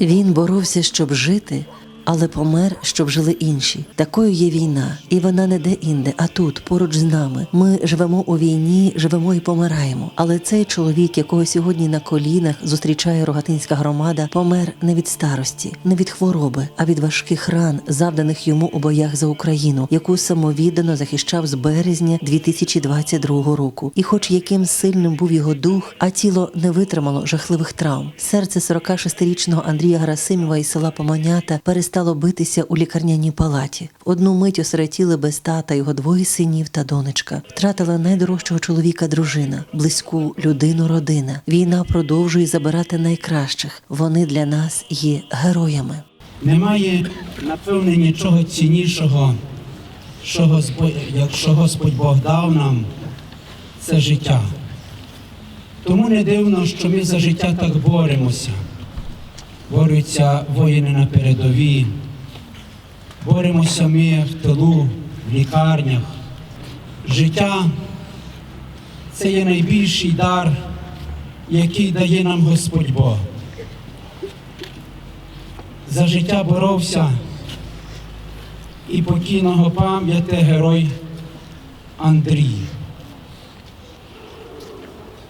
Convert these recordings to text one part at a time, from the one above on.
Він боровся, щоб жити, але помер, щоб жили інші. Такою є війна, і вона не де-інде, а тут, поруч з нами. Ми живемо у війні, живемо і помираємо. Але цей чоловік, якого сьогодні на колінах зустрічає рогатинська громада, помер не від старості, не від хвороби, а від важких ран, завданих йому у боях за Україну, яку самовіддано захищав з березня 2022 року. І, хоч яким сильним був його дух, а тіло не витримало жахливих травм. Серце 46-річного Андрія Герасимова із села Помонята перестало битися у лікарняній палаті. Одну мить осиротіли без тата його двоє синів та донечка. Втратила найдорожчого чоловіка дружина, близьку людину родина. Війна продовжує забирати найкращих. Вони для нас є героями. Немає, напевне, нічого ціннішого, що Господь, якщо Господь Бог дав нам, це життя. Тому не дивно, що ми за життя так боремося. Борються воїни на передовій, боремося ми в тилу, в лікарнях. Життя це є найбільший дар, який дає нам Господь Бог за життя боровся і покійного пам'яти герой Андрій.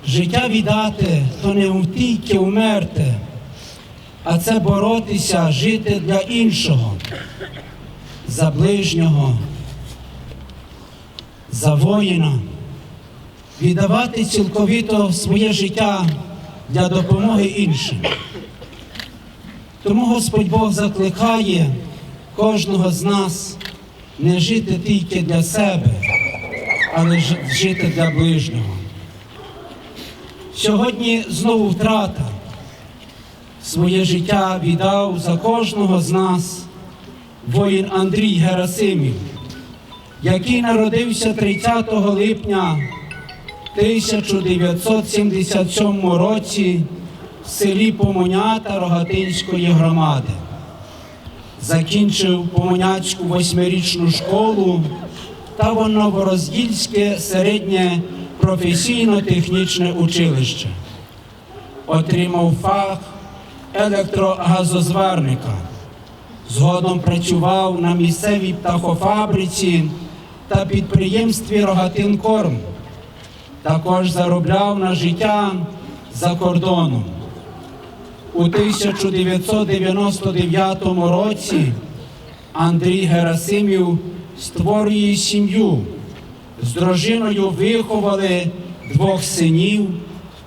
Життя віддати то не тільки вмерти, а це боротися, жити для іншого, за ближнього, за воїна, віддавати цілковито своє життя для допомоги іншим. Тому Господь Бог закликає кожного з нас не жити тільки для себе, але жити для ближнього. Сьогодні знову втрата. Своє життя віддав за кожного з нас воїн Андрій Герасимів, який народився 30 липня 1977 році в селі Помонята Рогатинської громади. Закінчив Помоняцьку восьмирічну школу та Новорозгільське середнє професійно-технічне училище. Отримав фах електрогазозварника. Згодом працював на місцевій птахофабриці та підприємстві Рогатинкорм. Також заробляв на життя за кордоном. У 1999 році Андрій Герасимів створює сім'ю. З дружиною виховали двох синів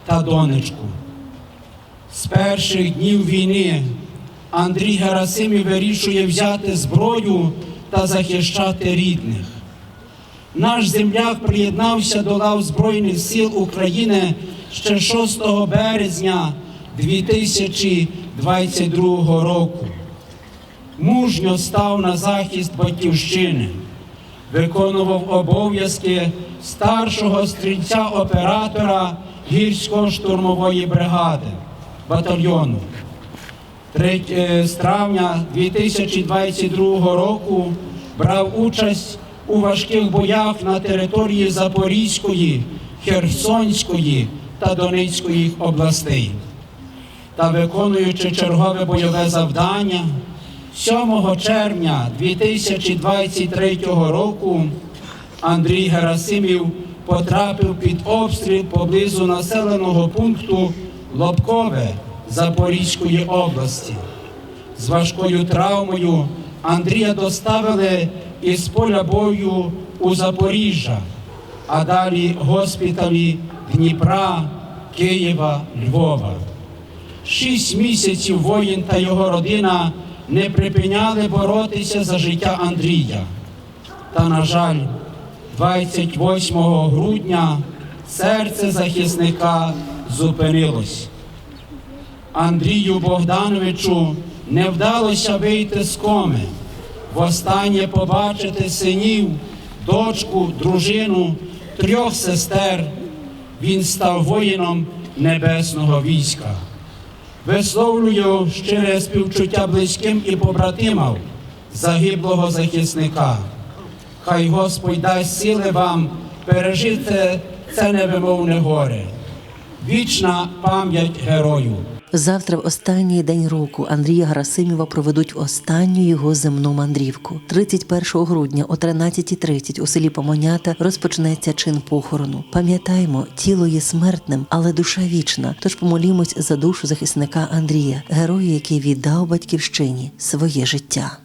та донечку. З перших днів війни Андрій Герасимів вирішує взяти зброю та захищати рідних. Наш земляк приєднався до лав Збройних сил України ще 6 березня 2022 року. Мужньо став на захист батьківщини, виконував обов'язки старшого стрільця-оператора гірсько-штурмової бригади батальйону. 3 з травня 2022 року брав участь у важких боях на території Запорізької, Херсонської та Донецької областей. Та виконуючи чергове бойове завдання, 7 червня 2023 року Андрій Герасимів потрапив під обстріл поблизу населеного пункту Лобкове Запорізької області. З важкою травмою Андрія доставили із поля бою у Запоріжжя, а далі госпіталі Дніпра, Києва, Львова. Шість місяців воїн та його родина не припиняли боротися за життя Андрія. Та, на жаль, 28 грудня серце захисника зупинилось. Андрію Богдановичу не вдалося вийти з коми, востаннє побачити синів, дочку, дружину, трьох сестер. Він став воїном небесного війська. Висловлюю щире співчуття близьким і побратимам загиблого захисника. Хай Господь дасть сили вам пережити це невимовне горе. Вічна пам'ять герою. Завтра, в останній день року, Андрія Герасимєва проведуть останню його земну мандрівку. 31 грудня о 13.30 у селі Помонята розпочнеться чин похорону. Пам'ятаймо, тіло є смертним, але душа вічна. Тож помолімось за душу захисника Андрія, героя, який віддав батьківщині своє життя.